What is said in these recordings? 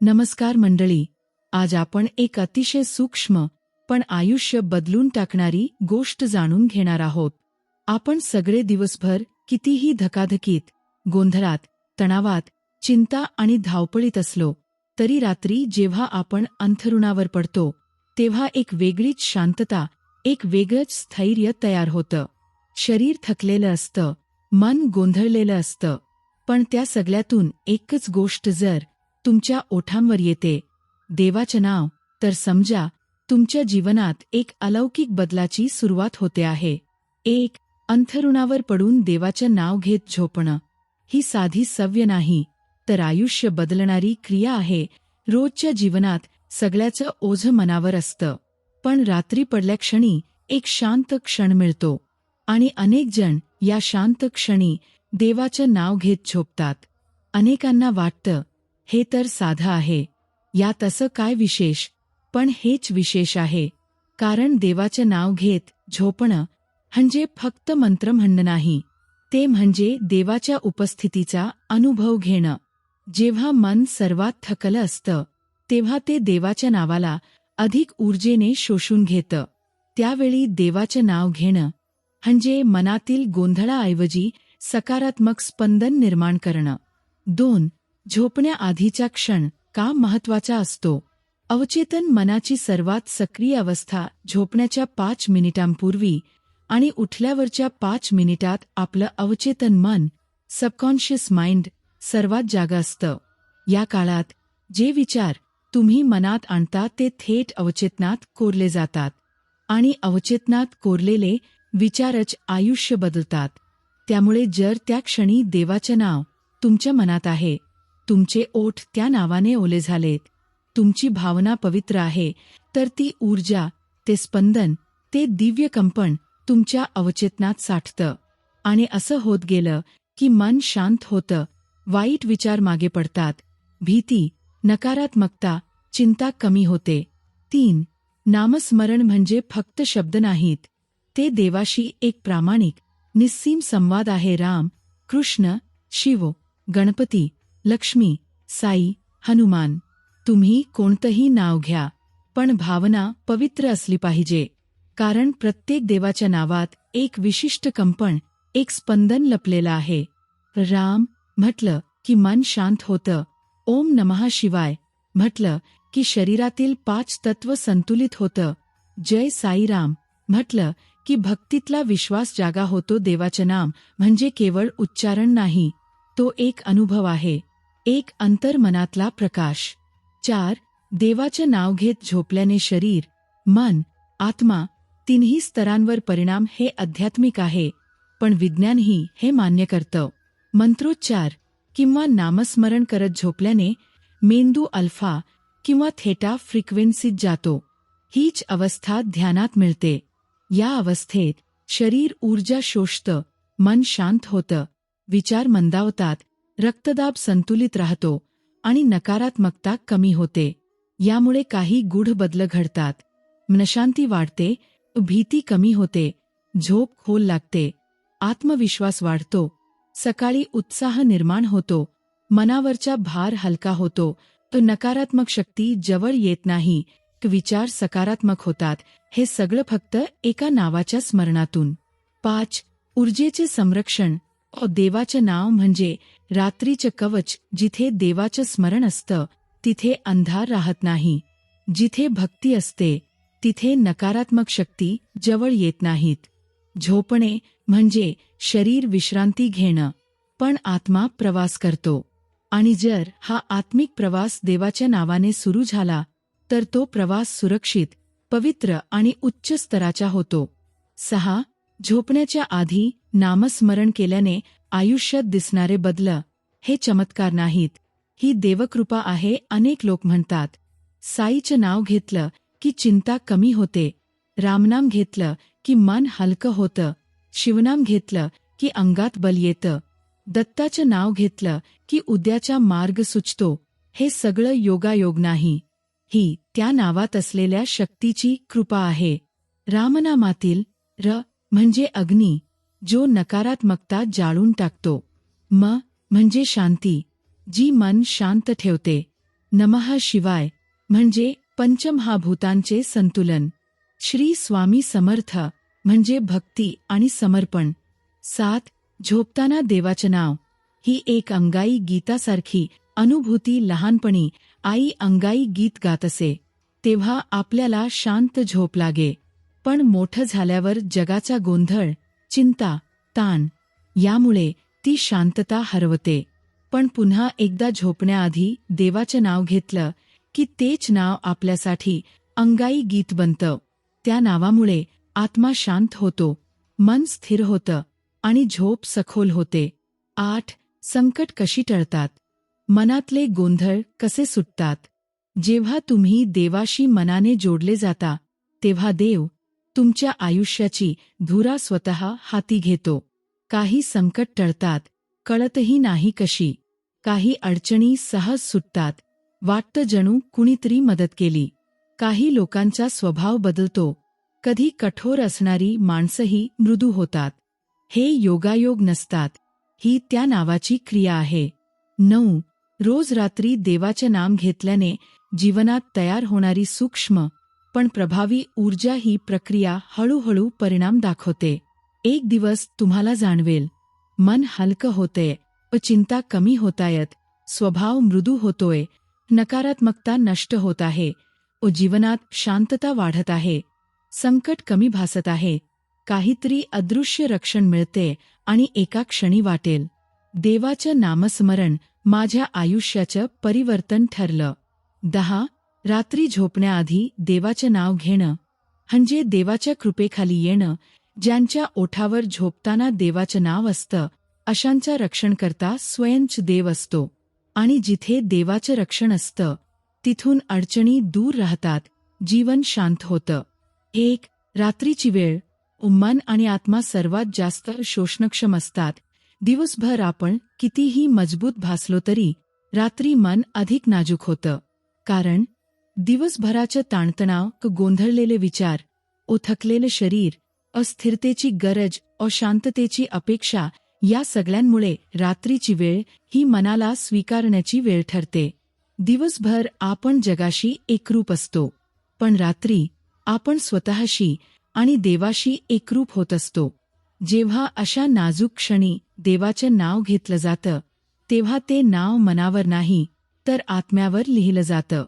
नमस्कार मंडळी आज आपण एक अतिशय सूक्ष्म पण आयुष्य बदलून टाकणारी गोष्ट जाणून घेणार आहोत. आपण सगळे दिवसभर कितीही धकाधकीत गोंधळात तणावात चिंता आणि धावपळीत असलो तरी रात्री जेव्हा आपण अंथरुणावर पडतो तेव्हा एक वेगळीच शांतता एक वेगळंच स्थैर्य तयार होतं. शरीर थकलेलं असतं मन गोंधळलेलं असतं पण त्या सगळ्यातून एकच गोष्ट जर तुमच्या ओठांवर येते. देवाचं नाव तर समजा तुमच्या जीवनात एक अलौकिक बदलाची सुरुवात होते आहे. एक अंथरुणावर पडून देवाचं नाव घेत झोपणं. ही साधी सव्य नाही तर आयुष्य बदलणारी क्रिया आहे. रोजच्या जीवनात सगळ्याचं ओझं मनावर असतं. पण रात्री पडल्या क्षणी एक शांत क्षण मिळतो. आणि अनेक जण या शांत क्षणी देवाचं नाव घेत झोपतात. अनेकांना वाटतं हे तर साधं आहे. या तसं काय विशेष? पण हेच विशेष आहे. कारण देवाचं नाव घेत झोपणं म्हणजे फक्त मंत्र म्हणणं नाही. ते म्हणजे देवाच्या उपस्थितीचा अनुभव घेणं. जेव्हा मन सर्वात थकलं असतं तेव्हा ते देवाच्या नावाला अधिक ऊर्जेने शोषून घेतं. त्यावेळी देवाचं नाव घेणं म्हणजे मनातील गोंधळाऐवजी सकारात्मक स्पंदन निर्माण करणं. दोन झोपण्याआधीचा क्षण का महत्त्वाचा असतो? अवचेतन मनाची सर्वात सक्रिय अवस्था झोपण्याच्या पाच मिनिटांपूर्वी आणि उठल्यावरच्या पाच मिनिटात आपलं अवचेतन मन सबकॉन्शियस माइंड सर्वात जागा असतं. या काळात जे विचार तुम्ही मनात आणता ते थेट अवचेतनात कोरले जातात आणि अवचेतनात कोरलेले विचारच आयुष्य बदलतात. त्यामुळे जर त्या क्षणी देवाचं नाव तुमच्या मनात आहे तुमचे ओठ त्या नावाने ओले झालेत. तुमची भावना पवित्र आहे. तर ती ऊर्जा ते स्पंदन ते दिव्य कंपन तुमच्या अवचेतनात साठतं. आणि असं होत गेलं की मन शांत होतं वाईट विचार मागे पडतात. भीती नकारात्मकता चिंता कमी होते. तीन नामस्मरण म्हणजे फक्त शब्द नाहीत. ते देवाशी एक प्रामाणिक निस्सीम संवाद आहे. राम कृष्ण शिव गणपती लक्ष्मी साई हनुमान तुम्ही कोणतंही नाव घ्या पण भावना पवित्र असली पाहिजे. कारण प्रत्येक देवाच्या नावात एक विशिष्ट कंपन एक स्पंदन लपलेलं आहे. राम म्हटलं की मन शांत होतं. ओम नमः शिवाय म्हटलं की शरीरातील पाच तत्व संतुलित होतं. जय साईराम म्हटलं की भक्तीतला विश्वास जागा होतो देवाचं नाम म्हणजे केवळ उच्चारण नाही. तो एक अनुभव आहे. एक अंतर्मनातला प्रकाश. चार देवाचं नाव घेत झोपल्याने शरीर मन आत्मा तिन्ही स्तरांवर परिणाम हे आध्यात्मिक आहे पण विज्ञानही हे मान्य करतं. मंत्रोच्चार किंवा नामस्मरण करत झोपल्याने मेंदू अल्फा किंवा थेटा फ्रिक्वेन्सीत जातो. हीच अवस्था ध्यानात मिळते. या अवस्थेत शरीर ऊर्जा शोषतं मन शांत होतं विचार मंदावतात रक्तदाब संतुलित राहतो आणि नकारात्मकता कमी होते. यामुळे काही गूढ बदल घडतात. मनशांती वाढते भीती कमी होते झोप खोल लागते आत्मविश्वास वाढतो सकाळी उत्साह निर्माण होतो मनावरचा भार हलका होतो तो नकारात्मक शक्ती जवळ येत नाही विचार सकारात्मक होतात हे सगळं फक्त एका नावाच्या स्मरणातून. पाच ऊर्जेचे संरक्षण. देवाचे देवाचं नाव म्हणजे रात्रीचं कवच जिथे देवाचं स्मरण असतं तिथे अंधार राहत नाही. जिथे भक्ती असते तिथे नकारात्मक शक्ती जवळ येत नाहीत. झोपणे म्हणजे शरीर विश्रांती घेणं पण आत्मा प्रवास करतो. आणि जर हा आत्मिक प्रवास देवाच्या नावाने सुरू झाला तर तो प्रवास सुरक्षित पवित्र आणि उच्च स्तराचा होतो. सहा झोपण्याच्या आधी नामस्मरण केल्याने आयुष्यात दिसणारे बदल हे चमत्कार नाहीत. ही देवकृपा आहे अनेक लोक म्हणतात. साईचं नाव घेतलं की चिंता कमी होते. रामनाम घेतलं की मन हलकं होतं. शिवनाम घेतलं की अंगात बल येतं. दत्ताचं नाव घेतलं की उद्याचा मार्ग सुचतो. हे सगळं योगायोग नाही. ही त्या नावात असलेल्या शक्तीची कृपा आहे. रामनामातील र म्हणजे अग्नी. जो नकारात्मकता जाळून टाकतो. म म्हणजे शांती जी मन शांत ठेवते. नमः शिवाय म्हणजे पंचमहाभूतांचे संतुलन. श्री स्वामी समर्थ म्हणजे भक्ती आणि समर्पण. सात झोपताना देवाचे नाव. ही एक अंगाई गीतासारखी अनुभूती लहानपणी आई अंगाई गीत गात असे. तेव्हा आपल्याला शांत झोप लागे. पण मोठं झाल्यावर जगाचा गोंधळ चिंता ताण यामुळे ती शांतता हरवते. पण पुन्हा एकदा झोपण्याआधी देवाचं नाव घेतलं की तेच नाव आपल्यासाठी अंगाई गीत बनतं. त्या नावामुळे आत्मा शांत होतो मन स्थिर होतं आणि झोप सखोल होते. आठ संकट कशी टळतात? मनातले गोंधळ कसे सुटतात? जेव्हा तुम्ही देवाशी मनाने जोडले जाता तेव्हा देव तुमच्या आयुष्याची धुरा स्वतः हाती घेतो. काही संकट टळतात कळतही नाही कशी. काही अडचणी सहज सुटतात. वाटतं जणू कुणीतरी मदत केली. काही लोकांचा स्वभाव बदलतो. कधी कठोर असणारी माणसंही मृदू होतात. हे योगायोग नसतात. ही त्या नावाची क्रिया आहे. नऊ. रोज रात्री देवाचे नाम घेतल्याने जीवनात तयार होणारी सूक्ष्म पण प्रभावी ऊर्जा ही प्रक्रिया हळूहळू परिणाम दाखवते. एक दिवस तुम्हाला जाणवेल. मन हलकं होते. व चिंता कमी होतायत. स्वभाव मृदू होतोय. नकारात्मकता नष्ट होत आहे. व जीवनात शांतता वाढत आहे. संकट कमी भासत आहे. काहीतरी अदृश्य रक्षण मिळते आणि एका क्षणी वाटेल. देवाचं नामस्मरण माझ्या आयुष्याचं परिवर्तन ठरलं. दहा रात्री झोपण्याआधी देवाचं नाव घेणं म्हणजे देवाच्या कृपेखाली येणं ज्यांच्या ओठावर झोपताना देवाचं नाव असतं अशांच्या रक्षणकर्ता स्वयंच देव असतो. आणि जिथे देवाचं रक्षण असतं तिथून अडचणी दूर राहतात जीवन शांत होतं. एक रात्रीची वेळ उम्मान आणि आत्मा सर्वात जास्त शोषणक्षम असतात. दिवसभर आपण कितीही मजबूत भासलो तरी रात्री मन अधिक नाजूक होतं. कारण दिवसभराचं ताणतणाव क गोंधळलेले विचार ओ शरीर अस्थिरतेची गरज अशांततेची अपेक्षा या सगळ्यांमुळे रात्रीची वेळ ही मनाला स्वीकारण्याची वेळ ठरते. दिवसभर आपण जगाशी एकरूप असतो. पण रात्री आपण स्वतःशी आणि देवाशी एकरूप होत असतो. जेव्हा अशा नाजूक क्षणी देवाचं नाव घेतलं जातं तेव्हा ते नाव मनावर नाही तर आत्म्यावर लिहिलं जातं.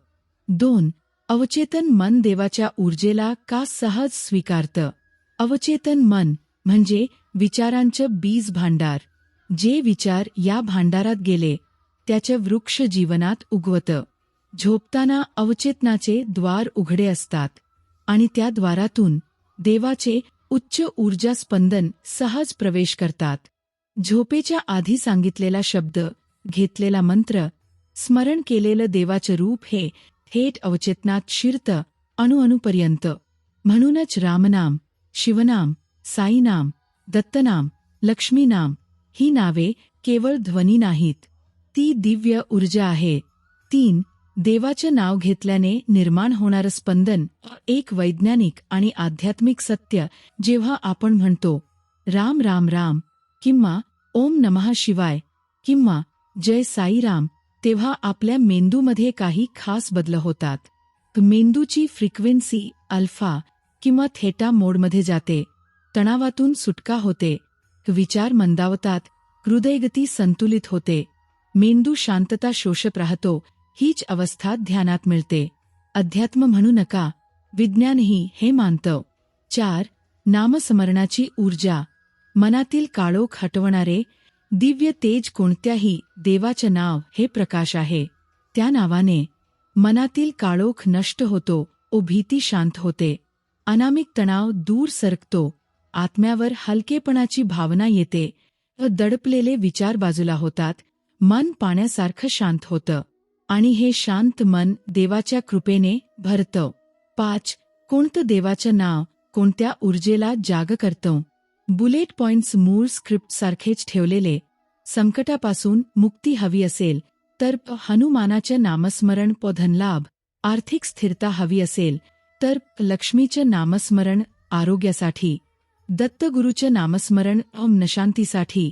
दोन अवचेतन मन देवाच्या ऊर्जेला का सहज स्वीकारतं? अवचेतन मन म्हणजे विचारांचं बीज भांडार. जे विचार या भांडारात गेले त्याच्या वृक्ष जीवनात उगवतं. झोपताना अवचेतनाचे द्वार उघडे असतात आणि त्या द्वारातून देवाचे उच्च ऊर्जा स्पंदन सहज प्रवेश करतात. झोपेच्या आधी सांगितलेला शब्द घेतलेला मंत्र स्मरण केलेलं देवाचं रूप हे थेट अवचेतनात शिरतं अणुअणुपर्यंत. म्हणूनच रामनाम शिवनाम साईनाम दत्तनाम लक्ष्मीनाम ही नावे केवळ ध्वनी नाहीत. ती दिव्य ऊर्जा आहे. तीन देवाचं नाव घेतल्याने निर्माण होणारं स्पंदन एक वैज्ञानिक आणि आध्यात्मिक सत्य जेव्हा आपण म्हणतो राम राम राम किंवा ओम नमः शिवाय किंवा जय साईराम तेव्हा आपल्या मेंदूमध्ये काही खास बदल होतात. मेंदूची फ्रिक्वेन्सी अल्फा किंवा थेटा मोडमध्ये जाते. तणावातून सुटका होते. विचार मंदावतात. हृदयगती संतुलित होते. मेंदू शांतता शोषप राहतो. हीच अवस्था ध्यानात मिळते. अध्यात्म म्हणू नका. विज्ञानही हे मानतं. चार. नामस्मरणाची ऊर्जा. मनातील काळोख हटवणारे दिव्य तेज कोणत्याही देवाचे नाव हे प्रकाश आहे. त्या नावाने मनातील काळोख नष्ट होतो ओ भीती शांत होते. अनामिक तणाव दूर सरकतो. आत्म्यावर हलकेपणाची भावना येते. व दडपलेले विचार बाजूला होतात. मन पाण्यासारखं शांत होतं. आणि हे शांत मन देवाच्या कृपेने भरतं. पाच कोणतं देवाचं नाव कोणत्या ऊर्जेला जाग करतं? बुलेट पॉइंट्स मूळ स्क्रिप्टसारखेच ठेवलेले संकटापासून मुक्ती हवी असेल तर हनुमानाच्या नामस्मरण पोधनलाभ आर्थिक स्थिरता हवी असेल तर लक्ष्मीचं नामस्मरण आरोग्यासाठी दत्तगुरूचं नामस्मरण नशांतीसाठी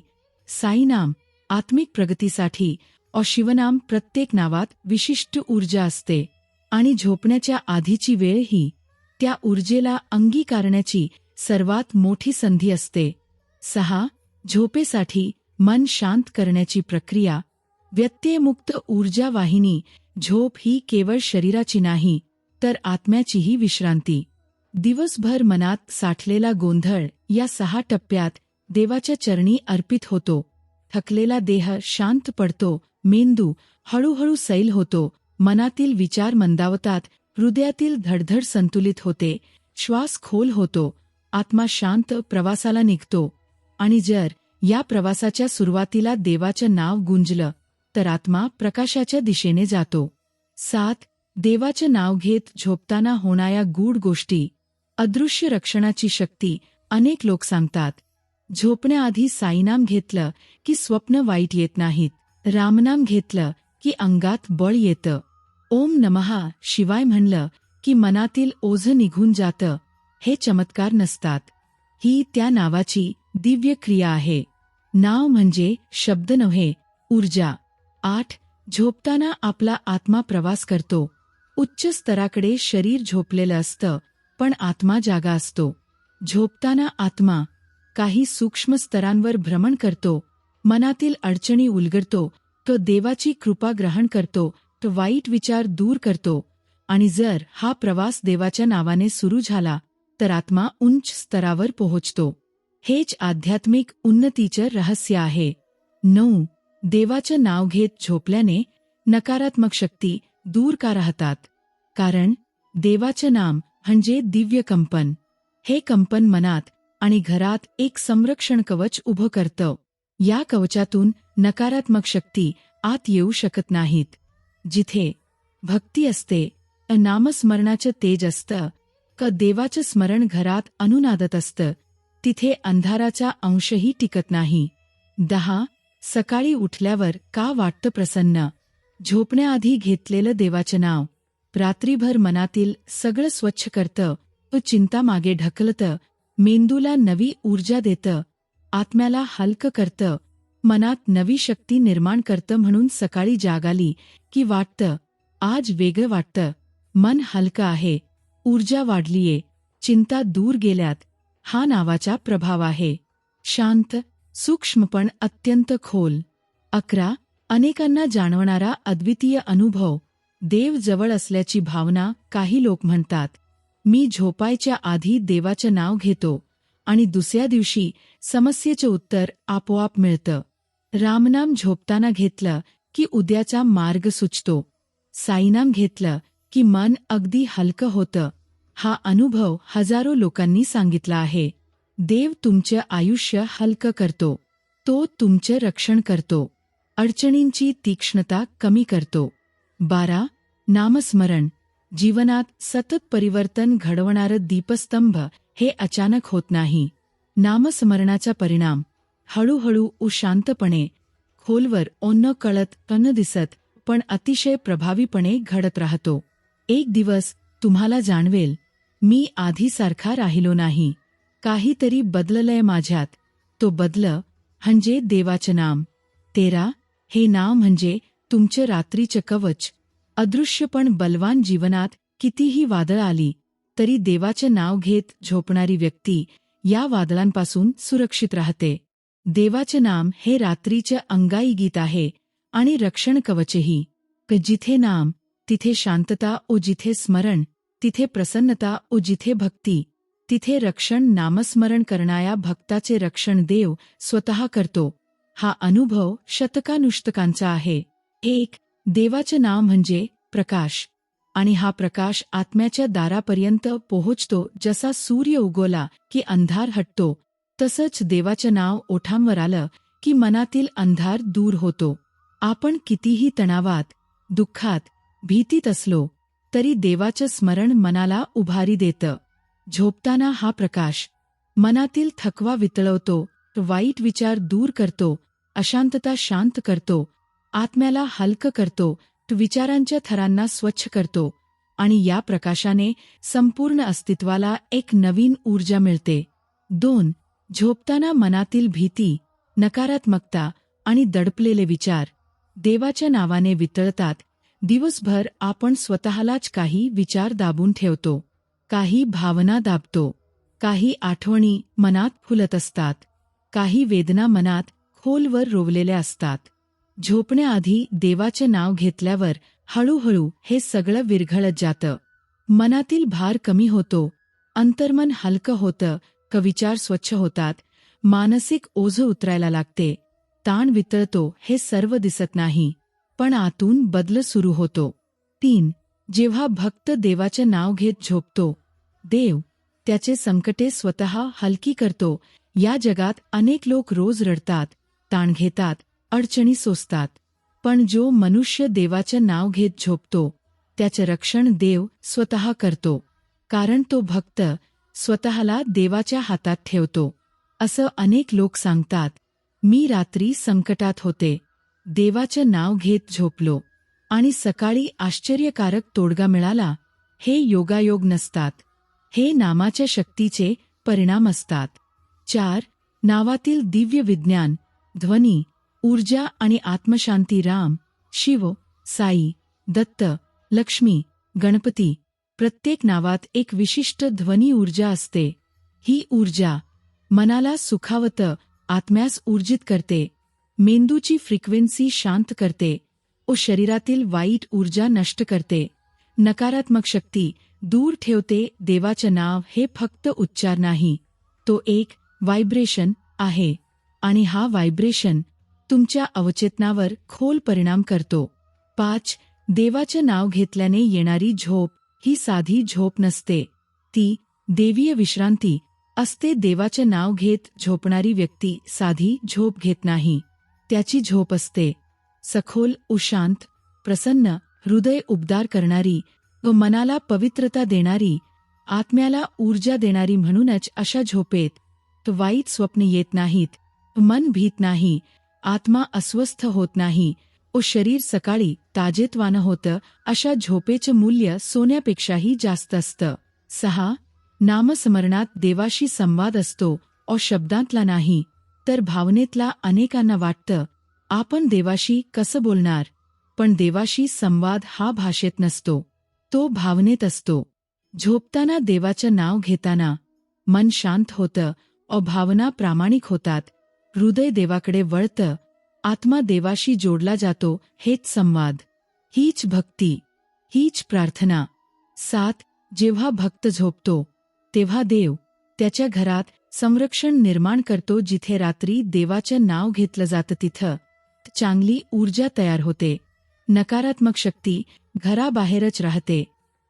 साईनाम आत्मिक प्रगतीसाठी अ शिवनाम प्रत्येक नावात विशिष्ट ऊर्जा असते आणि झोपण्याच्या आधीची वेळ ही त्या ऊर्जेला अंगीकारण्याची सर्वात मोठी संधी असते. सहा झोपेसाठी मन शांत करण्याची प्रक्रिया. व्यत्ययमुक्त ऊर्जा वाहिनी. झोप ही केवळ शरीराची नाही तर आत्म्याचीही विश्रांती. दिवसभर मनात साठलेला गोंधळ या सहा टप्प्यात देवाच्या चरणी अर्पित होतो. थकलेला देह शांत पडतो मेंदू हळूहळू सैल होतो मनातील विचार मंदावतात हृदयातील धडधड संतुलित होते श्वास खोल होतो. आत्मा शांत प्रवासाला निघतो आणि जर या प्रवासाच्या सुरुवातीला देवाचं नाव गुंजलं तर आत्मा प्रकाशाच्या दिशेने जातो. सात देवाचं नाव घेत झोपताना होणाऱ्या गूढ गोष्टी अदृश्य रक्षणाची शक्ती अनेक लोक सांगतात. झोपण्याआधी साईनाम घेतलं की स्वप्न वाईट येत नाहीत. रामनाम घेतलं की अंगात बळ येतं. ओम नमहा शिवाय म्हणलं की मनातील ओझ निघून जातं. हे चमत्कार नसतात. ही त्या नावाची दिव्य क्रिया आहे. नाव म्हणजे शब्द नव्हे ऊर्जा. आठ झोपताना आपला आत्मा प्रवास करतो. उच्च स्तराकडे शरीर झोपलेलं असतं पण आत्मा जागा असतो. झोपताना आत्मा काही सूक्ष्म स्तरांवर भ्रमण करतो. मनातील अडचणी उलगडतो तो देवाची कृपा ग्रहण करतो तो वाईट विचार दूर करतो. आणि जर हा प्रवास देवाच्या नावाने सुरू झाला तर आत्मा उंच स्तरावर पोहोचतो. हेच आध्यात्मिक उन्नतीचं रहस्य आहे. नऊ. देवाचं नाव घेत झोपल्याने नकारात्मक शक्ती दूर का राहतात? कारण देवाचं नाम म्हणजे दिव्य कंपन. हे कंपन मनात आणि घरात एक संरक्षण कवच उभं करतं. या कवचातून नकारात्मक शक्ती आत येऊ शकत नाहीत. जिथे भक्ती असते अ नामस्मरणाचं तेज असतं का देवाचं स्मरण घरात अनुनादत असतं तिथे अंधाराचा अंशही टिकत नाही. दहा सकाळी उठल्यावर का वाटतं प्रसन्न? झोपण्याआधी घेतलेलं देवाचं नाव. रात्रीभर मनातील सगळं स्वच्छ करतं व चिंता मागे ढकलतं मेंदूला नवी ऊर्जा देतं आत्म्याला हलकं करतं मनात नवी शक्ती निर्माण करतं म्हणून सकाळी जागाली की वाटतं आज वेगळं वाटतं मन हलकं आहे. ऊर्जा वाढलीये. चिंता दूर गेल्यात. हा नावाचा प्रभाव आहे. शांत सूक्ष्म पण अत्यंत खोल. अकरा. अनेकांना जाणवणारा अद्वितीय अनुभव. देव जवळ असल्याची भावना काही लोक म्हणतात. मी झोपायच्या आधी देवाचं नाव घेतो आणि दुसऱ्या दिवशी समस्येचं उत्तर आपोआप मिळतं. रामनाम झोपताना घेतलं की उद्याचा मार्ग सुचतो. साईनाम घेतलं की मन अगदी हलकं होतं. हा अनुभव हजारो लोकांनी सांगितला आहे. देव तुमचं आयुष्य हलकं करतो. तो तुमचे रक्षण करतो. अडचणींची तीक्ष्णता कमी करतो. बारा. नामस्मरण. जीवनात सतत परिवर्तन घडवणारं दीपस्तंभ हे अचानक होत नाही. नामस्मरणाचा परिणाम. हळूहळू उशांतपणे खोलवर ओन्न कळत न दिसत पण अतिशय प्रभावीपणे घडत राहतो. एक दिवस तुम्हाला जाणवेल मी आधीसारखा राहिलो नाही. काहीतरी बदललंय माझ्यात. तो बदल म्हणजे देवाचं नाम. तेरा हे नाव म्हणजे तुमचं रात्रीचं कवच. अदृश्य पण बलवान जीवनात कितीही वादळ आली तरी देवाचं नाव घेत झोपणारी व्यक्ती या वादळांपासून सुरक्षित राहते. देवाचं नाम हे रात्रीचं अंगाई गीत आहे आणि रक्षण कवचही. क जिथे नाम तिथे शांतता ओ जिथे स्मरण तिथे प्रसन्नता ओ जिथे भक्ती तिथे रक्षण नामस्मरण करणाऱ्या भक्ताचे रक्षण देव स्वतः करतो. हा अनुभव शतकानुष्टकांचा आहे. एक देवाचं नाव म्हणजे प्रकाश. आणि हा प्रकाश आत्म्याच्या दारापर्यंत पोहोचतो जसा सूर्य उगवला की अंधार हटतो तसंच देवाचं नाव ओठांवर आलं की मनातील अंधार दूर होतो. आपण कितीही तणावात दुःखात भीतीत असलो तरी देवाचं स्मरण मनाला उभारी देतं. झोपताना हा प्रकाश मनातील थकवा वितळवतो वाईट विचार दूर करतो अशांतता शांत करतो आत्म्याला हलकं करतो विचारांच्या थरांना स्वच्छ करतो आणि या प्रकाशाने संपूर्ण अस्तित्वाला एक नवीन ऊर्जा मिळते. दोन झोपताना मनातील भीती नकारात्मकता आणि दडपलेले विचार देवाच्या नावाने वितळतात दिवसभर आपण स्वतःलाच काही विचार दाबून ठेवतो काही भावना दाबतो काही आठवणी मनात फुलत असतात काही वेदना मनात खोलवर रोवलेल्या असतात. झोपण्याआधी देवाचे नाव घेतल्यावर हळूहळू हे सगळं विरघळत जातं. मनातील भार कमी होतो अंतर्मन हलकं होतं कविचार स्वच्छ होतात मानसिक ओझ उतरायला लागते ताण वितळतो हे सर्व दिसत नाही. पण आतून बदल सुरू होतो. तीन जेव्हा भक्त देवाचे नाव घेत झोपतो देव त्याचे संकटे स्वतः हलकी करतो. या जगात अनेक लोक रोज रडतात ताण घेतात अडचणी सोसतात. पण जो मनुष्य देवाचं नाव घेत झोपतो त्याचे रक्षण देव स्वतः करतो. कारण तो भक्त स्वतःला देवाच्या हातात ठेवतो. असं अनेक लोक सांगतात. मी रात्री संकटात होते. देवाचं नाव घेत झोपलो आणि सकाळी आश्चर्यकारक तोडगा मिळाला हे योगायोग नसतात. हे नामाच्या शक्तीचे परिणाम असतात. चार नावातील दिव्य विज्ञान ध्वनी ऊर्जा आणि आत्मशांती राम शिव साई दत्त लक्ष्मी गणपती प्रत्येक नावात एक विशिष्ट ध्वनी ऊर्जा असते. ही ऊर्जा मनाला सुखावतं आत्म्यास ऊर्जित करते. मेंदूची फ्रिक्वेन्सी शांत करते. व शरीरातील वाईट ऊर्जा नष्ट करते. नकारात्मक शक्ती दूर ठेवते. देवाचं नाव हे फक्त उच्चार नाही. तो एक व्हायब्रेशन आहे. आणि हा व्हायब्रेशन तुमच्या अवचेतनावर खोल परिणाम करतो. पाच देवाचं नाव घेतल्याने येणारी झोप ही साधी झोप नसते. ती देवीय विश्रांती असते. देवाचं नाव घेत झोपणारी व्यक्ती साधी झोप घेत नाही. त्याची झोप असते. सखोल उशांत प्रसन्न हृदय उबदार करणारी व मनाला पवित्रता देणारी आत्म्याला ऊर्जा देणारी म्हणूनच अशा झोपेत वाईट स्वप्न येत नाहीत मन भीत नाही आत्मा अस्वस्थ होत नाही व शरीर सकाळी ताजेतवानं होतं अशा झोपेचं मूल्य सोन्यापेक्षाही जास्त असतं. सहा नामस्मरणात देवाशी संवाद असतो ओ शब्दांतला नाही तर भावनेतला अनेकांना वाटतं आपण देवाशी कसं बोलणार? पण देवाशी संवाद हा भाषेत नसतो तो भावनेत असतो. झोपताना देवाचं नाव घेताना मन शांत होतं ओ भावना प्रामाणिक होतात हृदय देवाकडे वळतं आत्मा देवाशी जोडला जातो हेच संवाद. हीच भक्ती हीच प्रार्थना. सात जेव्हा भक्त झोपतो तेव्हा देव त्याच्या घरात संरक्षण निर्माण करतो जिथे रात्री देवाचं नाव घेतलं जातं तिथं. चांगली ऊर्जा तयार होते. नकारात्मक शक्ती घराबाहेरच राहते.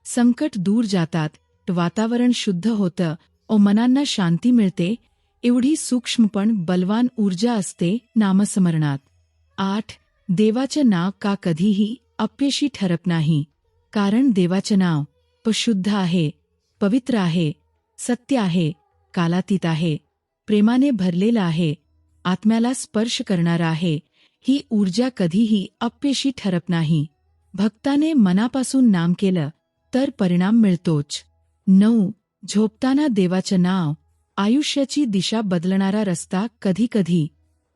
संकट दूर जातात. वातावरण शुद्ध होतं. ओ मनांना शांती मिळते. एवढी सूक्ष्म पण बलवान ऊर्जा असते नामस्मरणात. आठ देवाचं नाव का कधीही अपयशी ठरत नाही. कारण देवाचं नाव पशुद्ध आहे पवित्र आहे सत्य आहे. कालातीत आहे. प्रेमाने भरलेलं आहे. आत्म्याला स्पर्श करणारं आहे. ही ऊर्जा कधीही अपयशी ठरत नाही. भक्ताने मनापासून नाम केलं तर परिणाम मिळतोच. नऊ. झोपताना देवाचं नाव आयुष्याची दिशा बदलणारा रस्ता कधीकधी.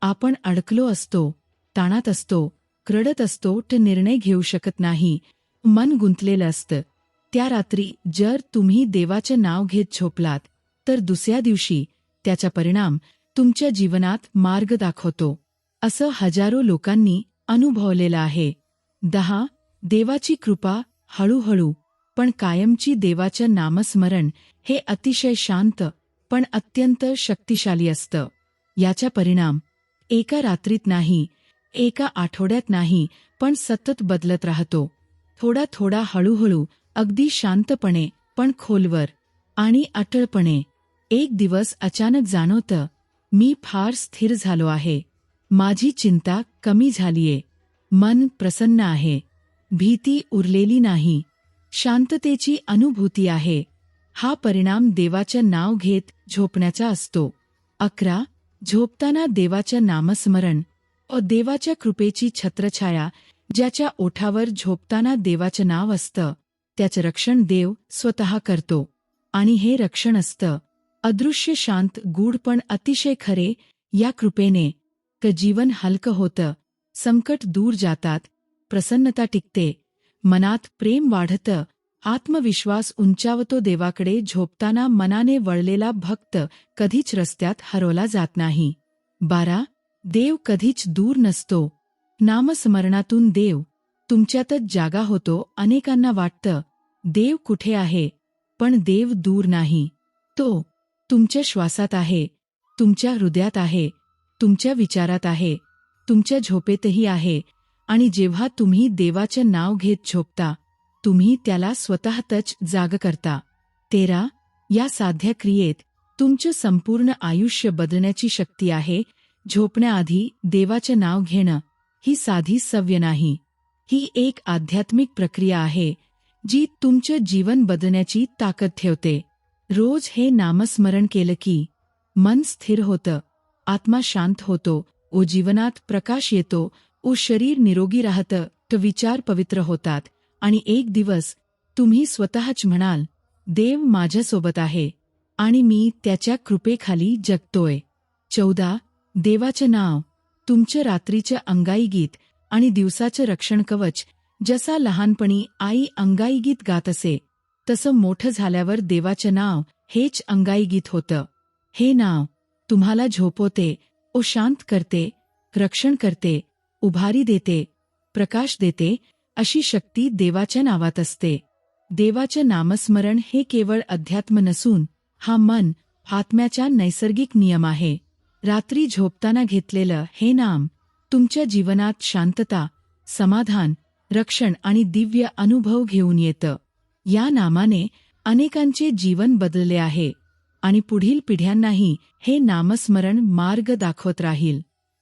आपण अडकलो असतो ताणात असतो क्रडत असतो ट निर्णय घेऊ शकत नाही. मन गुंतलेलं असतं. त्या रात्री जर तुम्ही देवाचं नाव घेत झोपलात तर दुसऱ्या दिवशी त्याचा परिणाम तुमच्या जीवनात मार्ग दाखवतो. असं हजारो लोकांनी अनुभवलेलं आहे. दहा देवाची कृपा हळूहळू पण कायमची देवाचं नामस्मरण हे अतिशय शांत पण अत्यंत शक्तिशाली असतं. याचा परिणाम एका रात्रीत नाही एका आठवड्यात नाही पण सतत बदलत राहतो. थोडा थोडा हळूहळू अगदी शांतपणे पण खोलवर आणि अटळपणे एक दिवस अचानक जाणवतं मी फार स्थिर झालो आहे. माझी चिंता कमी झालीये. मन प्रसन्न आहे. भीती उरलेली नाही. शांततेची अनुभूती आहे. हा परिणाम देवाचं नाव घेत झोपण्याचा असतो. अकरा झोपताना देवाचं नामस्मरण व देवाच्या कृपेची छत्रछाया ज्याच्या ओठावर झोपताना देवाचं नाव असतं त्याचं रक्षण देव स्वतः करतो. आणि हे रक्षण असतं. अदृश्य शांत गूढ पण अतिशय खरे या कृपेने क जीवन हलकं होतं. संकट दूर जातात. प्रसन्नता टिकते. मनात प्रेम वाढतं. आत्मविश्वास उंचावतो देवाकडे. झोपताना मनाने वळलेला भक्त कधीच रस्त्यात हरवला जात नाही. बारा देव कधीच दूर नसतो. नामस्मरणातून देव तुमच्यातच जागा होतो. अनेकांना वाटतं देव कुठे आहे? पण देव दूर नाही. तो तुमच्या श्वासात आहे तुमच्या हृदयात आहे तुमच्या विचारात आहे तुमच्या झोपेतही आहे आणि जेव्हा तुम्ही देवाचं नाव घेत झोपता तुम्ही त्याला स्वतःतच जाग करता. तेरा या साध्या क्रियेत तुमचं संपूर्ण आयुष्य बदलण्याची शक्ती आहे झोपण्याआधी देवाचं नाव घेणं ही साधी सव्य नाही. ही एक आध्यात्मिक प्रक्रिया आहे जी तुमचं जीवन बदलण्याची ताकद ठेवते. रोज हे नामस्मरण केलं की मन स्थिर होतं आत्मा शांत होतो ओ जीवनात प्रकाश येतो ओ शरीर निरोगी राहतं तर विचार पवित्र होतात. आणि एक दिवस तुम्ही स्वतःच म्हणाल देव माझ्यासोबत आहे आणि मी त्याच्या कृपेखाली जगतोय. चौदा देवाचं नाव तुमचं रात्रीचं अंगाई गीत आणि दिवसाचं रक्षण कवच जसा लहानपणी आई अंगाई गीत गात असे. तसं मोठं झाल्यावर देवाचं नाव हेच अंगाई गीत होतं. हे नाव तुम्हाला झोपवते ओ शांत करते रक्षण करते उभारी देते प्रकाश देते अशी शक्ती देवाच्या नावात असते. देवाचं नामस्मरण हे केवळ अध्यात्म नसून हा मन आत्म्याचा नैसर्गिक नियम आहे. रात्री झोपताना घेतलेलं हे नाम तुमच्या जीवनात शांतता समाधान रक्षण आणि दिव्य अनुभव घेऊन येतं. या नामाने अनेकांचे जीवन बदलले आहे आणि पुढील पिढ्यांनाही हे नामस्मरण मार्ग दाखवत राहील.